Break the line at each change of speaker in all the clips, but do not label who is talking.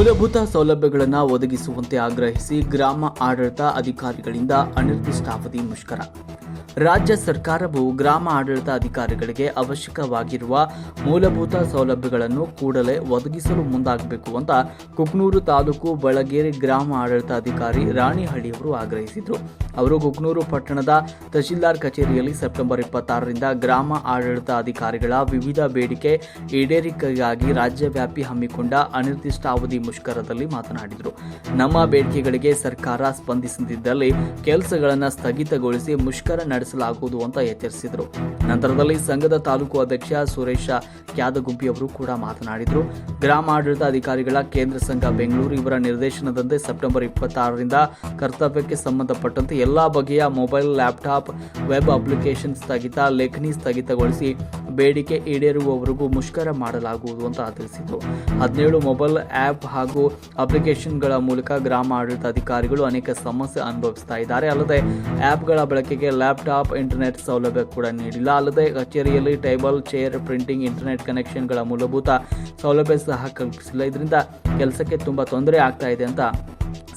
ಮೂಲಭೂತ ಸೌಲಭ್ಯಗಳನ್ನು ಒದಗಿಸುವಂತೆ ಆಗ್ರಹಿಸಿ ಗ್ರಾಮ ಆಡಳಿತ ಅಧಿಕಾರಿಗಳಿಂದ ಅನಿರ್ದಿಷ್ಟಾವಧಿ ಮುಷ್ಕರ. ರಾಜ್ಯ ಸರ್ಕಾರವು ಗ್ರಾಮ ಆಡಳಿತ ಅಧಿಕಾರಿಗಳಿಗೆ ಅವಶ್ಯಕವಾಗಿರುವ ಮೂಲಭೂತ ಸೌಲಭ್ಯಗಳನ್ನು ಕೂಡಲೇ ಒದಗಿಸಲು ಮುಂದಾಗಬೇಕು ಅಂತ ಕುಕ್ನೂರು ತಾಲೂಕು ಬಳಗೇರಿ ಗ್ರಾಮ ಆಡಳಿತಾಧಿಕಾರಿ ರಾಣಿಹಳ್ಳಿಯವರು ಆಗ್ರಹಿಸಿದರು. ಅವರು ಕುಕ್ನೂರು ಪಟ್ಟಣದ ತಹಶೀಲ್ದಾರ್ ಕಚೇರಿಯಲ್ಲಿ ಸೆಪ್ಟೆಂಬರ್ ಇಪ್ಪತ್ತಾರರಿಂದ ಗ್ರಾಮ ಆಡಳಿತ ಅಧಿಕಾರಿಗಳ ವಿವಿಧ ಬೇಡಿಕೆ ಈಡೇರಿಕೆಗಾಗಿ ರಾಜ್ಯವ್ಯಾಪಿ ಹಮ್ಮಿಕೊಂಡ ಅನಿರ್ದಿಷ್ಟಾವಧಿ ಮುಷ್ಕರದಲ್ಲಿ ಮಾತನಾಡಿದರು. ನಮ್ಮ ಬೇಡಿಕೆಗಳಿಗೆ ಸರ್ಕಾರ ಸ್ಪಂದಿಸದಿದ್ದಲ್ಲಿ ಕೆಲಸಗಳನ್ನು ಸ್ಥಗಿತಗೊಳಿಸಿ ಮುಷ್ಕರ ನಡೆಸಲಾಗುವುದು ಅಂತ ಎಚ್ಚರಿಸಿದರು. ನಂತರದಲ್ಲಿ ಸಂಘದ ತಾಲೂಕು ಅಧ್ಯಕ್ಷ ಸುರೇಶ ಕ್ಯಾದಗುಂಪಿ ಅವರು ಕೂಡ ಮಾತನಾಡಿದರು. ಗ್ರಾಮ ಆಡಳಿತ ಅಧಿಕಾರಿಗಳ ಕೇಂದ್ರ ಸಂಘ ಬೆಂಗಳೂರು ಇವರ ನಿರ್ದೇಶನದಂತೆ ಸೆಪ್ಟೆಂಬರ್ ಇಪ್ಪತ್ತಾರರಿಂದ ಕರ್ತವ್ಯಕ್ಕೆ ಸಂಬಂಧಪಟ್ಟಂತೆ ಎಲ್ಲಾ ಬಗೆಯ ಮೊಬೈಲ್, ಲ್ಯಾಪ್ಟಾಪ್, ವೆಬ್ ಅಪ್ಲಿಕೇಶನ್ ಸ್ಥಗಿತ, ಲೇಖನಿ ಸ್ಥಗಿತಗೊಳಿಸಿ ಬೇಡಿಕೆ ಈಡೇರುವವರೆಗೂ ಮುಷ್ಕರ ಮಾಡಲಾಗುವುದು ಅಂತ ತಿಳಿಸಿದರು ಹದಿನೇಳು ಮೊಬೈಲ್ ಆ್ಯಪ್ ಹಾಗೂ ಅಪ್ಲಿಕೇಶನ್ಗಳ ಮೂಲಕ ಗ್ರಾಮ ಆಡಳಿತ ಅಧಿಕಾರಿಗಳು ಅನೇಕ ಸಮಸ್ಯೆ ಅನುಭವಿಸ್ತಾ ಇದ್ದಾರೆ. ಅಲ್ಲದೆ ಆ್ಯಪ್ಗಳ ಬಳಕೆಗೆ ಲ್ಯಾಪ್ಟಾಪ್, ಇಂಟರ್ನೆಟ್ ಸೌಲಭ್ಯ ಕೂಡ ನೀಡಿಲ್ಲ. ಅಲ್ಲದೆ ಕಚೇರಿಯಲ್ಲಿ ಟೇಬಲ್, ಚೇರ್, ಪ್ರಿಂಟಿಂಗ್, ಇಂಟರ್ನೆಟ್ ಕನೆಕ್ಷನ್ಗಳ ಮೂಲಭೂತ ಸೌಲಭ್ಯ ಸಹ ಕಲ್ಪಿಸಿಲ್ಲ. ಇದರಿಂದ ಕೆಲಸಕ್ಕೆ ತುಂಬ ತೊಂದರೆ ಆಗ್ತಾ ಇದೆ ಅಂತ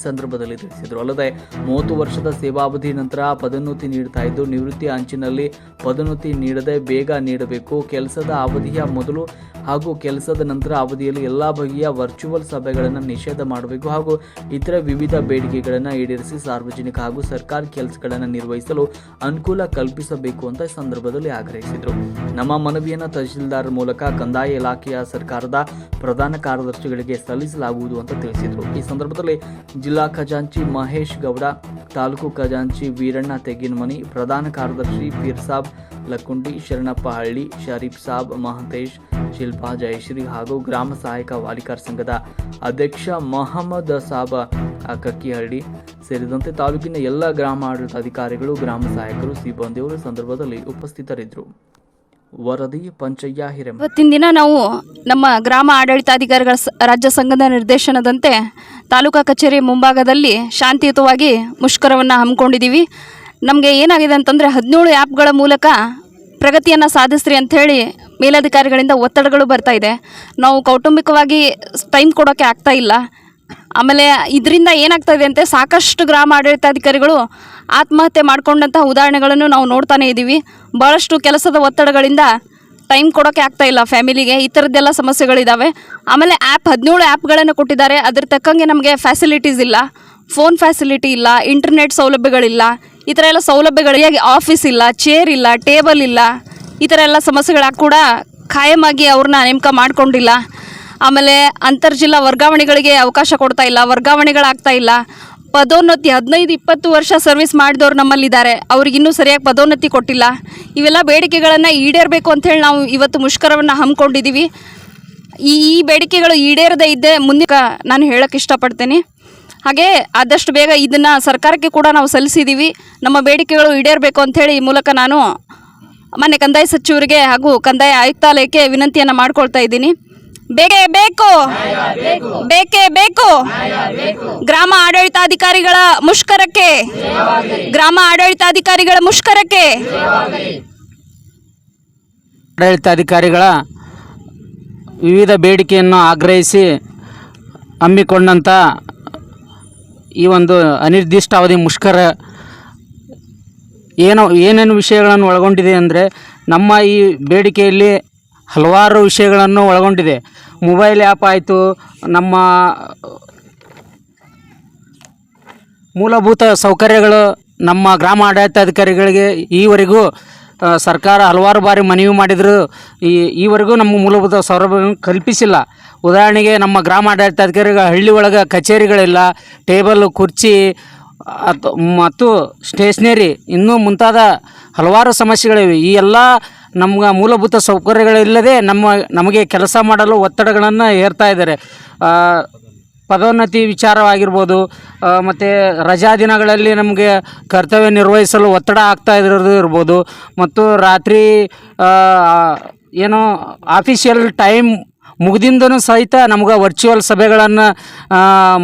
ಸಂದರ್ಭದಲ್ಲಿ ತಿಳಿಸಿದರು. ಅಲ್ಲದೆ ಮೂವತ್ತು ವರ್ಷದ ಸೇವಾವಧಿ ನಂತರ ಪದೋನ್ನತಿ ನೀಡ್ತಾ ಇದ್ದು, ನಿವೃತ್ತಿ ಅಂಚಿನಲ್ಲಿ ಪದೋನ್ನತಿ ನೀಡದೆ ಬೇಗ ನೀಡಬೇಕು. ಕೆಲಸದ ಅವಧಿಯ ಮೊದಲು ಹಾಗೂ ಕೆಲಸದ ನಂತರ ಅವಧಿಯಲ್ಲಿ ಎಲ್ಲ ಬಗೆಯ ವರ್ಚುವಲ್ ಸಭೆಗಳನ್ನು ನಿಷೇಧ ಮಾಡಬೇಕು ಹಾಗೂ ಇತರ ವಿವಿಧ ಬೇಡಿಕೆಗಳನ್ನು ಈಡೇರಿಸಿ ಸಾರ್ವಜನಿಕ ಹಾಗೂ ಸರ್ಕಾರಿ ಕೆಲಸಗಳನ್ನು ನಿರ್ವಹಿಸಲು ಅನುಕೂಲ ಕಲ್ಪಿಸಬೇಕು ಅಂತ ಸಂದರ್ಭದಲ್ಲಿ ಆಗ್ರಹಿಸಿದರು. ನಮ್ಮ ಮನವಿಯನ್ನು ತಹಶೀಲ್ದಾರ್ ಮೂಲಕ ಕಂದಾಯ ಇಲಾಖೆಯ ಸರ್ಕಾರದ ಪ್ರಧಾನ ಕಾರ್ಯದರ್ಶಿಗಳಿಗೆ ಸಲ್ಲಿಸಲಾಗುವುದು ಅಂತ ತಿಳಿಸಿದರು. ಈ ಸಂದರ್ಭದಲ್ಲಿ ಜಿಲ್ಲಾ ಖಜಾಂಚಿ ಮಹೇಶ್ ಗೌಡ, ತಾಲೂಕು ಖಜಾಂಚಿ ವೀರಣ್ಣ ತೆಗಿನಮನಿ, ಪ್ರಧಾನ ಕಾರ್ಯದರ್ಶಿ ಪೀರ್ಸಾಬ್ ಲಕ್ಕುಂಡಿ ಶರಣಪ್ಪ ಹಳ್ಳಿ ಶರೀಫ್ ಸಾಬ್, ಮಹಂತೇಶ್, ಶಿಲ್ಪಾ ಜಯಶ್ರೀ ಹಾಗೂ ಗ್ರಾಮ ಸಹಾಯಕ ವಾಲಿಕಾರ್ ಸಂಘದ ಅಧ್ಯಕ್ಷ ಮೊಹಮ್ಮದ್ ಸಾಬ್ ಕಕ್ಕಿಹಳ್ಳಿ ಸೇರಿದಂತೆ ತಾಲೂಕಿನ ಎಲ್ಲ ಗ್ರಾಮ ಆಡಳಿತ ಅಧಿಕಾರಿಗಳು, ಗ್ರಾಮ ಸಹಾಯಕರು, ಸಿಬ್ಬಂದಿಯವರು ಸಂದರ್ಭದಲ್ಲಿ ಉಪಸ್ಥಿತರಿದ್ದರು. ವರದಿ ಪಂಚಯ್ಯ ಹಿರೇಮ
ಇವತ್ತಿನ ದಿನ ನಾವು ನಮ್ಮ ಗ್ರಾಮ ಆಡಳಿತಾಧಿಕಾರಿಗಳ ರಾಜ್ಯ ಸಂಘದ ನಿರ್ದೇಶನದಂತೆ ತಾಲೂಕಾ ಕಚೇರಿ ಮುಂಭಾಗದಲ್ಲಿ ಶಾಂತಿಯುತವಾಗಿ ಮುಷ್ಕರವನ್ನು ಹಮ್ಮಿಕೊಂಡಿದ್ದೀವಿ. ನಮಗೆ ಏನಾಗಿದೆ ಅಂತಂದರೆ ಹದಿನೇಳು ಆ್ಯಪ್ಗಳ ಮೂಲಕ ಪ್ರಗತಿಯನ್ನು ಸಾಧಿಸ್ರಿ ಅಂಥೇಳಿ ಮೇಲಧಿಕಾರಿಗಳಿಂದ ಒತ್ತಡಗಳು ಬರ್ತಾ ಇದೆ. ನಾವು ಕೌಟುಂಬಿಕವಾಗಿ ಟೈಮ್ ಕೊಡೋಕ್ಕೆ ಆಗ್ತಾ ಇಲ್ಲ. ಆಮೇಲೆ ಇದರಿಂದ ಏನಾಗ್ತಾ ಇದೆ ಅಂತೆ ಸಾಕಷ್ಟು ಗ್ರಾಮ ಆಡಳಿತಾಧಿಕಾರಿಗಳು ಆತ್ಮಹತ್ಯೆ ಮಾಡಿಕೊಂಡಂಥ ಉದಾಹರಣೆಗಳನ್ನು ನಾವು ನೋಡ್ತಾನೇ ಇದ್ದೀವಿ ಭಾಳಷ್ಟು ಕೆಲಸದ ಒತ್ತಡಗಳಿಂದ ಟೈಮ್ ಕೊಡೋಕ್ಕೆ ಆಗ್ತಾ ಇಲ್ಲ ಫ್ಯಾಮಿಲಿಗೆ, ಈ ಥರದ್ದೆಲ್ಲ ಸಮಸ್ಯೆಗಳಿದ್ದಾವೆ ಆಮೇಲೆ ಆ್ಯಪ್ ಹದಿನೇಳು ಆ್ಯಪ್ಗಳನ್ನು ಕೊಟ್ಟಿದ್ದಾರೆ. ಅದ್ರ ತಕ್ಕಂಗೆ ನಮಗೆ ಫ್ಯಾಸಿಲಿಟೀಸ್ ಇಲ್ಲ. ಫೋನ್ ಫ್ಯಾಸಿಲಿಟಿ ಇಲ್ಲ. ಇಂಟರ್ನೆಟ್ ಸೌಲಭ್ಯಗಳಿಲ್ಲ. ಈ ಥರ ಎಲ್ಲ ಸೌಲಭ್ಯಗಳಿಗೆ ಆಫೀಸ್ ಇಲ್ಲ ಚೇರ್ ಇಲ್ಲ ಟೇಬಲ್ ಇಲ್ಲ, ಈ ಥರ ಎಲ್ಲ ಸಮಸ್ಯೆಗಳಾಗಿ ಕೂಡ ಖಾಯಮಾಗಿ ಅವ್ರನ್ನ ನೇಮಕ ಮಾಡಿಕೊಂಡಿಲ್ಲ. ಆಮೇಲೆ ಅಂತರ್ಜಿಲ್ಲಾ ವರ್ಗಾವಣೆಗಳಿಗೆ ಅವಕಾಶ ಕೊಡ್ತಾ ಇಲ್ಲ ವರ್ಗಾವಣೆಗಳಾಗ್ತಾ ಇಲ್ಲ. ಪದೋನ್ನತಿ ಹದಿನೈದು ಇಪ್ಪತ್ತು ವರ್ಷ ಸರ್ವಿಸ್ ಮಾಡಿದವ್ರು ನಮ್ಮಲ್ಲಿದ್ದಾರೆ. ಅವ್ರಿಗೆ ಇನ್ನೂ ಸರಿಯಾಗಿ ಪದೋನ್ನತಿ ಕೊಟ್ಟಿಲ್ಲ. ಇವೆಲ್ಲ ಬೇಡಿಕೆಗಳನ್ನು ಈಡೇರಬೇಕು ಅಂಥೇಳಿ ನಾವು ಇವತ್ತು ಮುಷ್ಕರವನ್ನು ಹಮ್ಮಿಕೊಂಡಿದ್ದೀವಿ ಈ ಈ ಬೇಡಿಕೆಗಳು ಈಡೇರದೇ ಇದ್ದೇ ಮುಂದೆ ನಾನು ಹೇಳೋಕ್ಕೆ ಇಷ್ಟಪಡ್ತೇನೆ. ಹಾಗೆ ಆದಷ್ಟು ಬೇಗ ಇದನ್ನು ಸರ್ಕಾರಕ್ಕೆ ಕೂಡ ನಾವು ಸಲ್ಲಿಸಿದ್ದೀವಿ ನಮ್ಮ ಬೇಡಿಕೆಗಳು ಈಡೇರಬೇಕು ಅಂಥೇಳಿ ಈ ಮೂಲಕ ನಾನು ಮಾನ್ಯ ಕಂದಾಯ ಸಚಿವರಿಗೆ ಹಾಗೂ ಕಂದಾಯ ಆಯುಕ್ತಾಲಯಕ್ಕೆ ವಿನಂತಿಯನ್ನು ಮಾಡಿಕೊಳ್ತಾ ಇದ್ದೀನಿ. ಬೇಗ ಬೇಕು. ಬೇಕೇ ಬೇಕು. ಗ್ರಾಮ ಆಡಳಿತಾಧಿಕಾರಿಗಳ ಮುಷ್ಕರಕ್ಕೆ. ಗ್ರಾಮ ಆಡಳಿತಾಧಿಕಾರಿಗಳ ಮುಷ್ಕರಕ್ಕೆ.
ಆಡಳಿತಾಧಿಕಾರಿಗಳ ವಿವಿಧ ಬೇಡಿಕೆಯನ್ನು ಆಗ್ರಹಿಸಿ ಹಮ್ಮಿಕೊಂಡಂಥ ಈ ಒಂದು ಅನಿರ್ದಿಷ್ಟಾವಧಿ ಮುಷ್ಕರ ಏನೋ ಏನೇನು ವಿಷಯಗಳನ್ನು ಒಳಗೊಂಡಿದೆ ಅಂದರೆ ನಮ್ಮ ಈ ಬೇಡಿಕೆಯಲ್ಲಿ ಹಲವಾರು ವಿಷಯಗಳನ್ನು ಒಳಗೊಂಡಿದೆ. ಮೊಬೈಲ್ ಆ್ಯಪ್ ಆಯಿತು, ನಮ್ಮ ಮೂಲಭೂತ ಸೌಕರ್ಯಗಳು ನಮ್ಮ ಗ್ರಾಮ ಆಡಳಿತಾಧಿಕಾರಿಗಳಿಗೆ ಈವರೆಗೂ ಸರ್ಕಾರ ಹಲವಾರು ಬಾರಿ ಮನವಿ ಮಾಡಿದರೂ. ಈವರೆಗೂ ನಮ್ಮ ಮೂಲಭೂತ ಸೌಲಭ್ಯವನ್ನು ಕಲ್ಪಿಸಿಲ್ಲ. ಉದಾಹರಣೆಗೆ ನಮ್ಮ ಗ್ರಾಮ ಆಡಳಿತಾಧಿಕಾರಿಗಳ ಹಳ್ಳಿ ಒಳಗೆ ಕಚೇರಿಗಳಿಲ್ಲ, ಟೇಬಲ್, ಕುರ್ಚಿ ಮತ್ತು ಸ್ಟೇಷ್ನರಿ ಇನ್ನೂ ಮುಂತಾದ ಹಲವಾರು ಸಮಸ್ಯೆಗಳಿವೆ. ಈ ಎಲ್ಲ ನಮ್ಗೆ ಮೂಲಭೂತ ಸೌಕರ್ಯಗಳಿಲ್ಲದೆ ನಮ್ಮ, ನಮಗೆ ಕೆಲಸ ಮಾಡಲು ಒತ್ತಡಗಳನ್ನು ಹೇರ್ತಾ ಇದ್ದಾರೆ. ಪದೋನ್ನತಿ ವಿಚಾರವಾಗಿರ್ಬೋದು ಮತ್ತು ರಜಾ ದಿನಗಳಲ್ಲಿ ನಮಗೆ ಕರ್ತವ್ಯ ನಿರ್ವಹಿಸಲು ಒತ್ತಡ ಆಗ್ತಾ ಇರೋದು ಇರ್ಬೋದು. ಮತ್ತು ರಾತ್ರಿ ಏನೋ ಆಫೀಷಿಯಲ್ ಟೈಮ್ ಮುಗ್ದಿಂದನೂ ಸಹಿತ ನಮ್ಗೆ ವರ್ಚುವಲ್ ಸಭೆಗಳನ್ನು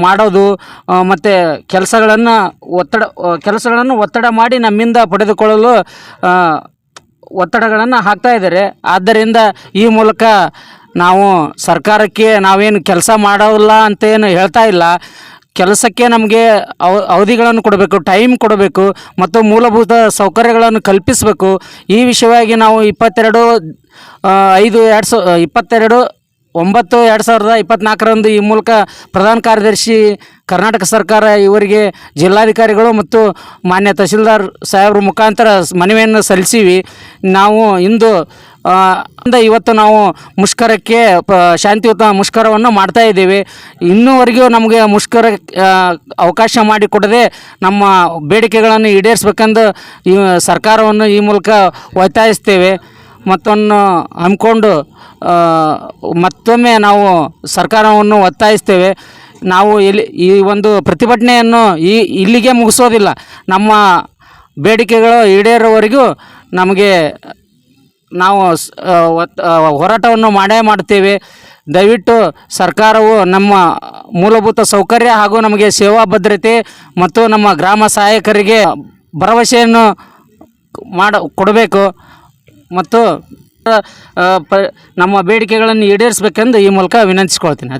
ಮಾಡೋದು ಮತ್ತು ಕೆಲಸಗಳನ್ನು ಒತ್ತಡ ಕೆಲಸಗಳನ್ನು ಒತ್ತಡ ಮಾಡಿ ನಮ್ಮಿಂದ ಪಡೆದುಕೊಳ್ಳಲು ಒತ್ತಡಗಳನ್ನು ಹಾಕ್ತಾ ಇದ್ದಾರೆ. ಆದ್ದರಿಂದ ಈ ಮೂಲಕ ನಾವು ಸರ್ಕಾರಕ್ಕೆ ನಾವೇನು ಕೆಲಸ ಮಾಡೋಲ್ಲ ಅಂತೇನು ಹೇಳ್ತಾ ಇಲ್ಲ. ಕೆಲಸಕ್ಕೆ ನಮಗೆ ಅವ, ಅವಧಿಗಳನ್ನು ಕೊಡಬೇಕು ಟೈಮ್ ಕೊಡಬೇಕು, ಮತ್ತು ಮೂಲಭೂತ ಸೌಕರ್ಯಗಳನ್ನು ಕಲ್ಪಿಸಬೇಕು. ಈ ವಿಷಯವಾಗಿ ನಾವು ಇಪ್ಪತ್ತೆರಡು ಐದು, ಎರಡು ಸಾವಿರ ಇಪ್ಪತ್ತೆರಡು ಒಂಬತ್ತು ಎರಡು ಸಾವಿರದ ಇಪ್ಪತ್ನಾಲ್ಕರಂದು ಈ ಮೂಲಕ ಪ್ರಧಾನ ಕಾರ್ಯದರ್ಶಿ ಕರ್ನಾಟಕ ಸರ್ಕಾರ ಇವರಿಗೆ ಜಿಲ್ಲಾಧಿಕಾರಿಗಳು ಮತ್ತು ಮಾನ್ಯ ತಹಸೀಲ್ದಾರ್ ಸಾಹೇಬ್ರ ಮುಖಾಂತರ ಮನವಿಯನ್ನು ಸಲ್ಲಿಸೀವಿ. ನಾವು ಇಂದು ಅಂದ ಇವತ್ತು ನಾವು ಮುಷ್ಕರಕ್ಕೆ ಪ, ಶಾಂತಿಯುತ ಮುಷ್ಕರವನ್ನು ಮಾಡ್ತಾ ಇದ್ದೀವಿ. ಇನ್ನೂವರೆಗೂ ನಮಗೆ ಮುಷ್ಕರ ಅವಕಾಶ ಮಾಡಿಕೊಡದೆ ನಮ್ಮ ಬೇಡಿಕೆಗಳನ್ನು ಈಡೇರಿಸ್ಬೇಕೆಂದು ಈ ಸರ್ಕಾರವನ್ನು ಈ ಮೂಲಕ ಒತ್ತಾಯಿಸ್ತೇವೆ. ಮತ್ತೊಂದು ಹಮ್ಮಿಕೊಂಡು ಮತ್ತೊಮ್ಮೆ ನಾವು ಸರ್ಕಾರವನ್ನು ಒತ್ತಾಯಿಸ್ತೇವೆ. ನಾವು ಇಲ್ಲಿ ಈ ಒಂದು ಪ್ರತಿಭಟನೆಯನ್ನು ಈ ಇಲ್ಲಿಗೆ ಮುಗಿಸೋದಿಲ್ಲ. ನಮ್ಮ ಬೇಡಿಕೆಗಳು ಈಡೇರೋವರೆಗೂ ನಮಗೆ ನಾವು ಹೋರಾಟವನ್ನು ಮಾಡೇ ಮಾಡ್ತೇವೆ ದಯವಿಟ್ಟು ಸರ್ಕಾರವು ನಮ್ಮ ಮೂಲಭೂತ ಸೌಕರ್ಯ ಹಾಗೂ ನಮಗೆ ಸೇವಾ ಭದ್ರತೆ ಮತ್ತು ನಮ್ಮ ಗ್ರಾಮ ಸಹಾಯಕರಿಗೆ ಭರವಸೆಯನ್ನು ಮಾಡ, ಕೊಡಬೇಕು. ಮತ್ತು ನಮ್ಮ ಬೇಡಿಕೆಗಳನ್ನು ಈಡೇರಿಸಬೇಕೆಂದು ಈ ಮೂಲಕ ವಿನಂತಿಸ್ಕೊಳ್ತೀನಿ.